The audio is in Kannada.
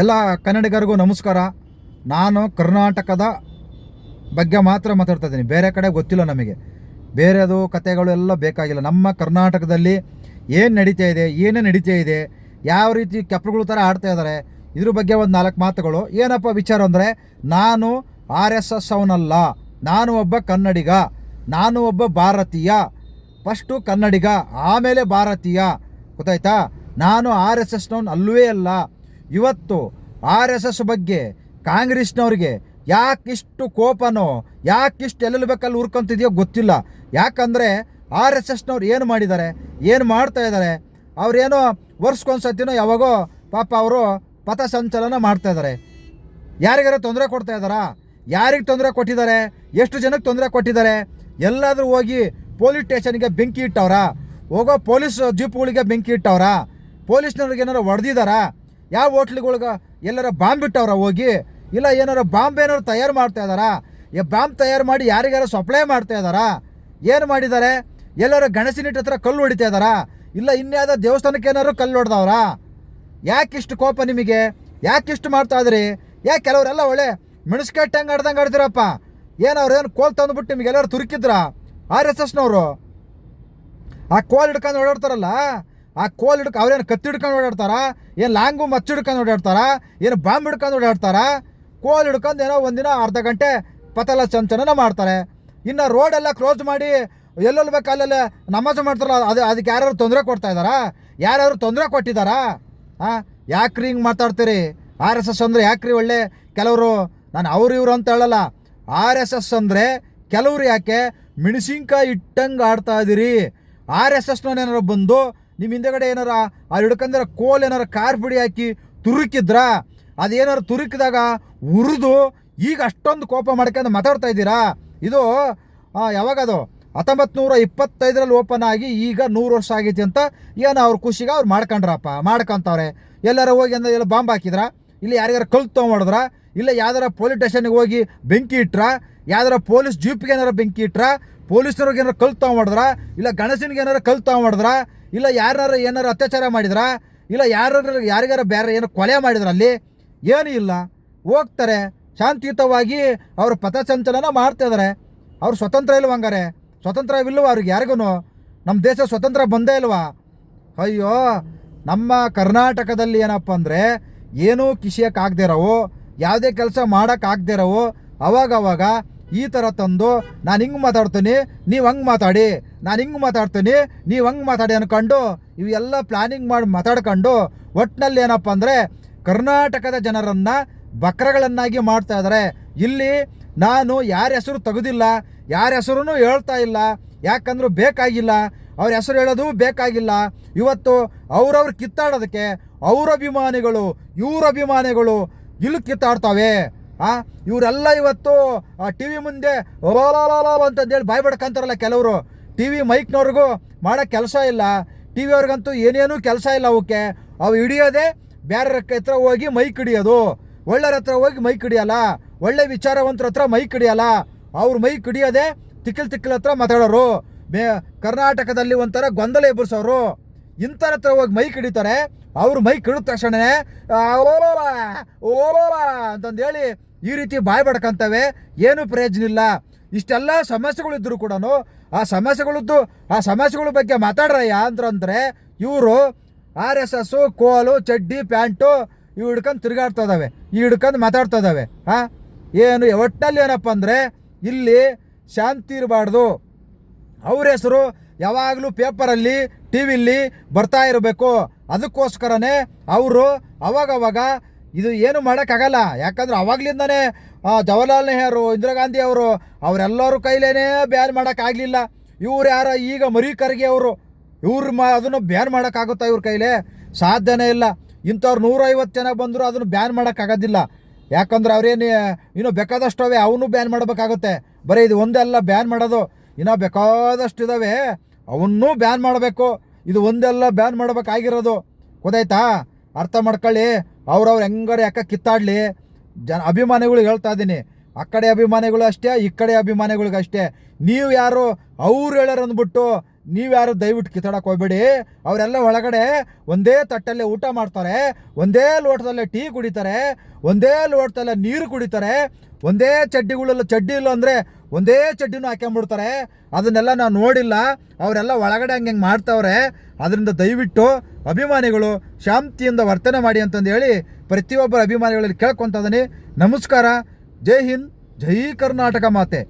ಎಲ್ಲ ಕನ್ನಡಿಗರಿಗೂ ನಮಸ್ಕಾರ. ನಾನು ಕರ್ನಾಟಕದ ಬಗ್ಗೆ ಮಾತ್ರ ಮಾತಾಡ್ತಾ ಇದ್ದೀನಿ. ಬೇರೆ ಕಡೆ ಗೊತ್ತಿಲ್ಲ ನಮಗೆ. ಬೇರೆದು ಕತೆಗಳು ಎಲ್ಲ ಬೇಕಾಗಿಲ್ಲ. ನಮ್ಮ ಕರ್ನಾಟಕದಲ್ಲಿ ಏನು ನಡೀತಾ ಇದೆ, ಏನೇ ನಡೀತಾ ಇದೆ, ಯಾವ ರೀತಿ ಕೆಪ್ರುಗಳ ಥರ ಆಡ್ತಾ ಇದ್ದಾರೆ, ಇದ್ರ ಬಗ್ಗೆ ಒಂದು ನಾಲ್ಕು ಮಾತುಗಳು. ಏನಪ್ಪ ವಿಚಾರ ಅಂದರೆ, ನಾನು ಆರ್ ಎಸ್ ಎಸ್ ಅವನಲ್ಲ. ನಾನು ಒಬ್ಬ ಕನ್ನಡಿಗ. ನಾನು ಒಬ್ಬ ಭಾರತೀಯ. ಫಸ್ಟು ಕನ್ನಡಿಗ, ಆಮೇಲೆ ಭಾರತೀಯ. ಗೊತ್ತಾಯ್ತಾ? ನಾನು ಆರ್ ಎಸ್ ಎಸ್ನವನು ಅಲ್ಲವೇ ಅಲ್ಲ. ಇವತ್ತು ಆರ್ ಎಸ್ ಎಸ್ ಬಗ್ಗೆ ಕಾಂಗ್ರೆಸ್ನವ್ರಿಗೆ ಯಾಕಿಷ್ಟು ಕೋಪನೋ, ಯಾಕಿಷ್ಟು ಎಲ್ಲೆಲ್ಲಿ ಬೇಕಲ್ಲಿ ಉರ್ಕೊಂತಿದೆಯೋ ಗೊತ್ತಿಲ್ಲ. ಯಾಕಂದರೆ ಆರ್ ಎಸ್ ಎಸ್ನವ್ರು ಏನು ಮಾಡಿದ್ದಾರೆ, ಏನು ಮಾಡ್ತಾ ಇದ್ದಾರೆ, ಅವ್ರೇನೋ ವರ್ಷಕ್ಕೊಂದ್ಸತಿನೋ ಯಾವಾಗೋ ಪಾಪ ಅವರು ಪಥಸಂಚಲನ ಮಾಡ್ತಾ ಇದ್ದಾರೆ. ಯಾರಿಗಾರ ತೊಂದರೆ ಕೊಡ್ತಾ ಇದ್ದಾರಾ? ಯಾರಿಗೆ ತೊಂದರೆ ಕೊಟ್ಟಿದ್ದಾರೆ? ಎಷ್ಟು ಜನಕ್ಕೆ ತೊಂದರೆ ಕೊಟ್ಟಿದ್ದಾರೆ? ಎಲ್ಲಾದರೂ ಹೋಗಿ ಪೊಲೀಸ್ ಸ್ಟೇಷನ್ಗೆ ಬೆಂಕಿ ಇಟ್ಟವ್ರಾ? ಹೋಗೋ ಪೊಲೀಸ್ ಜೀಪ್ಗಳಿಗೆ ಬೆಂಕಿ ಇಟ್ಟವ್ರಾ? ಪೊಲೀಸ್ನವ್ರಿಗೆ ಏನಾರು ಹೊಡೆದಿದ್ದಾರಾ? ಯಾವ ಹೋಟ್ಲಿಗಳ್ಗೆ ಎಲ್ಲರ ಬಾಂಬ್ ಇಟ್ಟವ್ರ ಹೋಗಿ, ಇಲ್ಲ ಏನಾರ ಬಾಂಬ್ ಏನಾರು ತಯಾರು ಮಾಡ್ತಾ ಇದ್ದಾರಾ? ಈ ಬಾಂಬ್ ತಯಾರು ಮಾಡಿ ಯಾರಿಗಾರ ಸಪ್ಲೈ ಮಾಡ್ತಾ ಇದ್ದಾರಾ? ಏನು ಮಾಡಿದ್ದಾರೆ? ಎಲ್ಲರೂ ಗಣಸಿನಿಟ್ಟು ಹತ್ರ ಕಲ್ಲು ಹೊಡಿತಾ ಇದ್ದಾರಾ? ಇಲ್ಲ ಇನ್ಯಾವುದೋ ದೇವಸ್ಥಾನಕ್ಕೆ ಏನಾದ್ರು ಕಲ್ಲು ಹೊಡೆದವ್ರಾ? ಯಾಕಿಷ್ಟು ಕೋಪ ನಿಮಗೆ? ಯಾಕಿಷ್ಟು ಮಾಡ್ತಾ ಇದ್ರಿ ಯಾಕೆ ಕೆಲವರೆಲ್ಲ ಒಳ್ಳೆ ಮೆಣಸ್ಕಟ್ಟೆ ಹೆಂಗೆ ಆಡ್ದಂಗೆ ಆಡ್ತೀರಪ್ಪ? ಏನು ಅವ್ರು ಏನು ಕೋಲ್ ತಂದುಬಿಟ್ಟು ನಿಮಗೆ ಎಲ್ಲರೂ ತುರುಕಿದ್ರ? R S ಎಸ್ನವರು? ಆ ಕೋಲ್ ಹಿಡ್ಕೊಂಡು ಓಡಾಡ್ತಾರಲ್ಲ? ಆ ಕೋಲ್ ಹಿಡ್ಕ ಅವ್ರೇನು ಕತ್ತಿ ಹಿಡ್ಕೊಂಡು ಓಡಾಡ್ತಾರ? ಏನು ಲಾಂಗು ಮಚ್ಚು ಹಿಡ್ಕೊಂಡು ಓಡಾಡ್ತಾರ? ಏನು ಬಾಂಬ್ ಹಿಡ್ಕೊಂಡು ಓಡಾಡ್ತಾರ? ಕೋಲ್ ಹಿಡ್ಕೊಂಡು ಏನೋ ಒಂದಿನ ಅರ್ಧ ಗಂಟೆ ಪತಲ ಚಂಚನ ಮಾಡ್ತಾರೆ. ಇನ್ನು ರೋಡೆಲ್ಲ ಕ್ಲೋಸ್ ಮಾಡಿ ಎಲ್ಲೆಲ್ಲಿ ಬೇಕು ಅಲ್ಲೆಲ್ಲ ನಮಾಜ್ ಮಾಡ್ತಾರಲ್ಲ, ಅದು ಅದಕ್ಕೆ ಯಾರ್ಯಾರು ತೊಂದರೆ ಕೊಡ್ತಾ ಇದ್ದಾರಾ? ಯಾರ್ಯಾರು ತೊಂದರೆ ಕೊಟ್ಟಿದ್ದಾರಾ? ಹಾಂ ಯಾಕ್ರಿ ಹಿಂಗೆ ಮಾತಾಡ್ತೀರಿ? ಆರ್ ಎಸ್ ಎಸ್ ಅಂದರೆ ಯಾಕ್ರಿ ಒಳ್ಳೆ ಕೆಲವರು? ನಾನು ಅವ್ರು ಇವರು ಅಂತ ಹೇಳಲ್ಲ. ಆರ್ ಎಸ್ ಎಸ್ ಅಂದರೆ ಕೆಲವ್ರು ಯಾಕೆ ಮೆಣಸಿನ್ಕಾಯಿ ಇಟ್ಟಂಗೆ ಆಡ್ತಾ ಇದ್ದೀರಿ? ಆರ್ ಎಸ್ ಎಸ್ನವ್ರು ಬಂದು ನಿಮ್ಮ ಹಿಂದೆಗಡೆ ಏನಾರ ಆ ಹಿಡ್ಕಂದ್ರೆ ಕೋಲ್ ಏನಾರ ಕಾರ್ ಪುಡಿ ಹಾಕಿ ತುರುಕಿದ್ರ ಅದೇನಾರು ತುರುಕಿದಾಗ ಉರಿದು ಈಗ ಅಷ್ಟೊಂದು ಕೋಪ ಮಾಡ್ಕೊಂಡು ಮಾತಾಡ್ತಾ ಇದ್ದೀರಾ? ಇದು ಯಾವಾಗ ಯಾವಾಗದು? ಹತ್ತೊಂಬತ್ತು ನೂರ ಇಪ್ಪತ್ತೈದರಲ್ಲಿ ಓಪನ್ ಆಗಿ ಈಗ ನೂರು ವರ್ಷ ಆಗೈತಿ ಅಂತ ಏನು ಅವ್ರ ಖುಷಿಗೆ ಅವ್ರು ಮಾಡ್ಕೊಂಡ್ರಪ್ಪ, ಮಾಡ್ಕೊಂತವ್ರೆ. ಎಲ್ಲರೂ ಹೋಗಿ ಅಂದ್ರೆ ಎಲ್ಲ ಬಾಂಬ್ ಹಾಕಿದ್ರ? ಇಲ್ಲಿ ಯಾರಿಗಾರು ಕಲ್ತು ತೊಗೊಂಡಿದ್ರ ಇಲ್ಲ ಯಾವ್ದಾರ ಪೊಲೀಸ್ ಸ್ಟೇಷನ್ಗೆ ಹೋಗಿ ಬೆಂಕಿ ಇಟ್ರ, ಯಾವ್ದಾರ ಪೊಲೀಸ್ ಜೀಪ್ಗೆ ಏನಾರ ಬೆಂಕಿ ಇಟ್ರ, ಪೊಲೀಸ್ನವ್ರಿಗೆ ಏನಾರ ಕಲ್ ಮಾಡಿದ್ರ ಇಲ್ಲ ಗಣಸನಿಗೆ ಏನಾರ ಕಲ್ ಮಾಡಿದ್ರ ಇಲ್ಲ ಯಾರು ಏನಾರು ಅತ್ಯಾಚಾರ ಮಾಡಿದ್ರ, ಇಲ್ಲ ಯಾರು ಯಾರಿಗಾರ ಬೇರೆ ಏನೋ ಕೊಲೆ ಮಾಡಿದ್ರ ಅಲ್ಲಿ, ಏನೂ ಇಲ್ಲ. ಹೋಗ್ತಾರೆ, ಶಾಂತಿಯುತವಾಗಿ ಅವರು ಪಥಸಂಚಲನ ಮಾಡ್ತಾ ಇದ್ದಾರೆ ಅವ್ರು ಸ್ವತಂತ್ರ ಇಲ್ವಂಗಾರೆ ಸ್ವತಂತ್ರ ಇಲ್ವ ಅವ್ರಿಗೆ ಯಾರಿಗೂ ನಮ್ಮ ದೇಶ ಸ್ವತಂತ್ರ ಬಂದೇ ಇಲ್ವಾ? ಅಯ್ಯೋ, ನಮ್ಮ ಕರ್ನಾಟಕದಲ್ಲಿ ಏನಪ್ಪ ಅಂದರೆ, ಏನೂ ಕಿಸಿಯೋಕ್ಕಾಗದೇ ಇರೋವು. ಯಾವುದೇ ಕೆಲಸ ಮಾಡೋಕ್ಕಾಗದೇ ಅವಾಗ ಅವಾಗವಾಗ ಈ ಥರ ತಂದು, ನಾನು ಹಿಂಗೆ ಮಾತಾಡ್ತೀನಿ, ನೀವು ಹಂಗೆ ಮಾತಾಡಿ, ನಾನು ಹಿಂಗೆ ಮಾತಾಡ್ತೀನಿ, ನೀವು ಹಂಗೆ ಮಾತಾಡಿ ಅಂದ್ಕೊಂಡು ಇವೆಲ್ಲ ಪ್ಲಾನಿಂಗ್ ಮಾಡಿ ಮಾತಾಡ್ಕೊಂಡು ಒಟ್ಟಿನಲ್ಲಿ ಏನಪ್ಪ ಅಂದರೆ ಕರ್ನಾಟಕದ ಜನರನ್ನು ಬಕ್ರಗಳನ್ನಾಗಿ ಮಾಡ್ತಾ ಇದ್ದಾರೆ ಇಲ್ಲಿ ನಾನು ಯಾರ ಹೆಸರು ತೆಗೆದಿಲ್ಲ, ಯಾರ ಹೆಸರು ಹೇಳ್ತಾ ಇಲ್ಲ, ಯಾಕಂದ್ರೆ ಬೇಕಾಗಿಲ್ಲ, ಅವ್ರ ಹೆಸರು ಹೇಳೋದು ಬೇಕಾಗಿಲ್ಲ. ಇವತ್ತು ಅವ್ರವ್ರು ಕಿತ್ತಾಡೋದಕ್ಕೆ ಅವ್ರ ಅಭಿಮಾನಿಗಳು, ಇವ್ರ ಅಭಿಮಾನಿಗಳು ಇಲ್ಲಿ ಕಿತ್ತಾಡ್ತಾವೆ ಆ, ಇವರೆಲ್ಲ ಇವತ್ತು ಟಿ ವಿ ಮುಂದೆ ಅಂತಂದೇಳಿ ಬಾಯ್ ಬಡ್ಕಂತಾರಲ್ಲ ಕೆಲವರು. ಟಿ ವಿ ಮೈಕ್ನವ್ರಿಗೂ ಮಾಡೋ ಕೆಲಸ ಇಲ್ಲ. ಟಿ ವಿ ಅವ್ರಿಗಂತೂ ಏನೇನೂ ಕೆಲಸ ಇಲ್ಲ ಅವಕ್ಕೆ. ಅವು ಹಿಡಿಯೋದೇ ಬೇರೆ ಹತ್ರ ಹೋಗಿ ಮೈಕ್ ಹಿಡಿಯೋದು. ಒಳ್ಳೆಯವ್ರ ಹತ್ರ ಹೋಗಿ ಮೈಕ್ ಹಿಡಿಯಲ್ಲ. ಒಳ್ಳೆ ವಿಚಾರವಂತರ ಹತ್ರ ಮೈಕ್ ಹಿಡಿಯಲ್ಲ. ಅವ್ರ ಮೈಕ್ ಹಿಡಿಯೋದೇ ತಿಕ್ಕಲ್ ತಿಕ್ಕಲ್ ಹತ್ರ ಮಾತಾಡೋರು. ಬೇ, ಕರ್ನಾಟಕದಲ್ಲಿ ಒಂಥರ ಗೊಂದಲ ಎಬ್ಬರಿಸೋರು ಇಂಥರ ಹತ್ರ ಹೋಗಿ ಮೈಕ್ ಹಿಡಿತಾರೆ. ಅವ್ರು ಮೈ ಹಿಡಿದ ತಕ್ಷಣ ಓಲೋಲ, ಅಂತಂದೇಳಿ ಈ ರೀತಿ ಬಾಯ್ ಬಡ್ಕಂತವೆ. ಏನು ಪ್ರಯೋಜನ ಇಲ್ಲ. ಇಷ್ಟೆಲ್ಲ ಸಮಸ್ಯೆಗಳಿದ್ರು ಕೂಡ ಆ ಸಮಸ್ಯೆಗಳದ್ದು ಆ ಸಮಸ್ಯೆಗಳ ಬಗ್ಗೆ ಮಾತಾಡ್ರಯ್ಯ ಅಂತಂದ್ರೆ ಇವರು ಆರ್ ಎಸ್ ಎಸ್ಸು ಕೋಲು ಚಡ್ಡಿ ಪ್ಯಾಂಟು ಇವು ಹಿಡ್ಕೊಂಡು ತಿರುಗಾಡ್ತಾ ಇದ್ದಾವೆ ಈ ಹಿಡ್ಕೊಂಡು ಮಾತಾಡ್ತಾ ಇದ್ದಾವೆ ಹಾಂ ಏನು ಒಟ್ಟಲ್ಲಿ ಏನಪ್ಪ ಅಂದರೆ ಇಲ್ಲಿ ಶಾಂತಿ ಇರಬಾರ್ದು. ಅವ್ರ ಹೆಸರು ಯಾವಾಗಲೂ ಪೇಪರಲ್ಲಿ ಟಿ ವಿಲಿ ಬರ್ತಾ ಇರಬೇಕು. ಅದಕ್ಕೋಸ್ಕರನೇ ಅವರು ಅವಾಗವಾಗ ಇದು ಏನು ಮಾಡೋಕ್ಕಾಗಲ್ಲ. ಯಾಕಂದ್ರೆ ಅವಾಗ್ಲಿಂದನೇ ಜವಾಹರಲಾಲ್ ನೆಹರು, ಇಂದಿರಾ ಗಾಂಧಿ ಅವರು ಅವರೆಲ್ಲರ ಕೈಲೇನೇ ಬ್ಯಾನ್ ಮಾಡೋಕ್ಕಾಗಲಿಲ್ಲ. ಇವ್ರು ಯಾರ, ಈಗ ಮರಿ ಖರ್ಗೆ ಅವರು. ಇವ್ರು ಮಾ, ಅದನ್ನು ಬ್ಯಾನ್ ಮಾಡೋಕ್ಕಾಗುತ್ತಾ ಇವ್ರ ಕೈಲೇ? ಸಾಧ್ಯನೇ ಇಲ್ಲ. ಇಂಥವ್ರು ನೂರೈವತ್ತು ಜನ ಬಂದರೂ ಅದನ್ನು ಬ್ಯಾನ್ ಮಾಡೋಕ್ಕಾಗೋದಿಲ್ಲ. ಯಾಕಂದ್ರೆ ಅವ್ರೇನು, ಇನ್ನೂ ಬೇಕಾದಷ್ಟು ಅವೆ ಅವನು ಬ್ಯಾನ್ ಮಾಡಬೇಕಾಗುತ್ತೆ. ಬರೀ ಇದು ಒಂದೆಲ್ಲ ಬ್ಯಾನ್ ಮಾಡೋದು. ಇನ್ನೂ ಬೇಕಾದಷ್ಟು ಇದಾವೆ ಅವನ್ನೂ ಬ್ಯಾನ್ ಮಾಡಬೇಕು. ಇದು ಒಂದೆಲ್ಲ ಬ್ಯಾನ್ ಮಾಡಬೇಕಾಗಿರೋದು. ಗೊತ್ತಾಯ್ತಾ? ಅರ್ಥ ಮಾಡ್ಕೊಳ್ಳಿ. ಅವ್ರವ್ರು ಹೆಂಗಾರ ಯಾಕೆ ಕಿತ್ತಾಡಲಿ? ಜನ ಅಭಿಮಾನಿಗಳಿಗೆ ಹೇಳ್ತಾ ಇದ್ದೀನಿ ಆ ಕಡೆ ಅಭಿಮಾನಿಗಳು ಅಷ್ಟೇ, ಈ ಕಡೆ ಅಭಿಮಾನಿಗಳಿಗಷ್ಟೇ ನೀವು ಯಾರು? ಅವ್ರು ಹೇಳ್ಯಾರ ಅಂದ್ಬಿಟ್ಟು ನೀವ್ಯಾರು ದಯವಿಟ್ಟು ಕಿತ್ತಾಡಕ್ಕೆ ಹೋಗ್ಬೇಡಿ. ಅವರೆಲ್ಲ ಒಳಗಡೆ ಒಂದೇ ತಟ್ಟಲ್ಲೇ ಊಟ ಮಾಡ್ತಾರೆ, ಒಂದೇ ಲೋಟದಲ್ಲೇ ಟೀ ಕುಡಿತಾರೆ, ಒಂದೇ ಲೋಟದಲ್ಲೇ ನೀರು ಕುಡಿತಾರೆ, ಒಂದೇ ಚಡ್ಡಿಗಳೆಲ್ಲ ಚಡ್ಡಿ ಇಲ್ಲ ಅಂದರೆ ಒಂದೇ ಚಡ್ಡಿನೂ ಹಾಕ್ಯಂಬಿಡ್ತಾರೆ. ಅದನ್ನೆಲ್ಲ ನಾವು ನೋಡಿಲ್ಲ. ಅವರೆಲ್ಲ ಒಳಗಡೆ ಹಂಗೆ ಹಂಗೆ ಮಾಡ್ತಾವ್ರೆ. ಅದರಿಂದ ದಯವಿಟ್ಟು ಅಭಿಮಾನಿಗಳು ಶಾಂತಿಯಿಂದ ವರ್ತನೆ ಮಾಡಿ ಅಂತಂದು ಹೇಳಿ ಪ್ರತಿಯೊಬ್ಬರ ಅಭಿಮಾನಿಗಳಲ್ಲಿ ಕೇಳ್ಕೊತದನಿ ನಮಸ್ಕಾರ. ಜೈ ಹಿಂದ್, ಜೈ ಕರ್ನಾಟಕ ಮಾತೆ.